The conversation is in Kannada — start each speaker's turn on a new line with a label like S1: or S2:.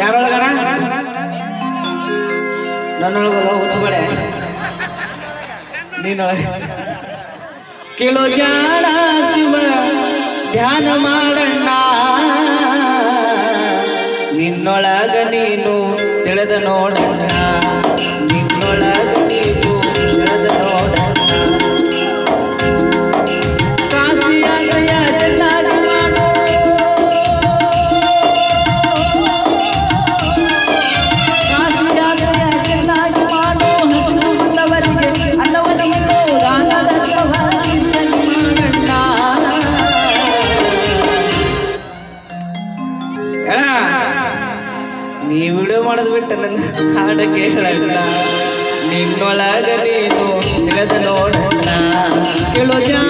S1: ಯಾರೊಳಗಣ? ನನ್ನೊಳಗಲ್ಲ ಹುಚ್ಚಬೇಡ ನೀನೊಳಗ. ಕೇಳೋ ಜಾಣ ಶಿವ ಧ್ಯಾನ ಮಾಡಣ್ಣ. ನಿನ್ನೊಳಗ ನೀನು ತಿಳಿದ ನೋಡಣ್ಣ. ನಿನ್ನೊಳಗ ನೀ ವಿಡಿಯೋ ಮಾಡೋದು ಬಿಟ್ಟು ನನ್ನ ಹಾಡು ಕೇಳಣ್ಣ ನಿನ್ನೊಳಗ ನೀನು ತಿಳಿದ ನೋಡಣ್ಣ ಕೇಳೋ ಜಾ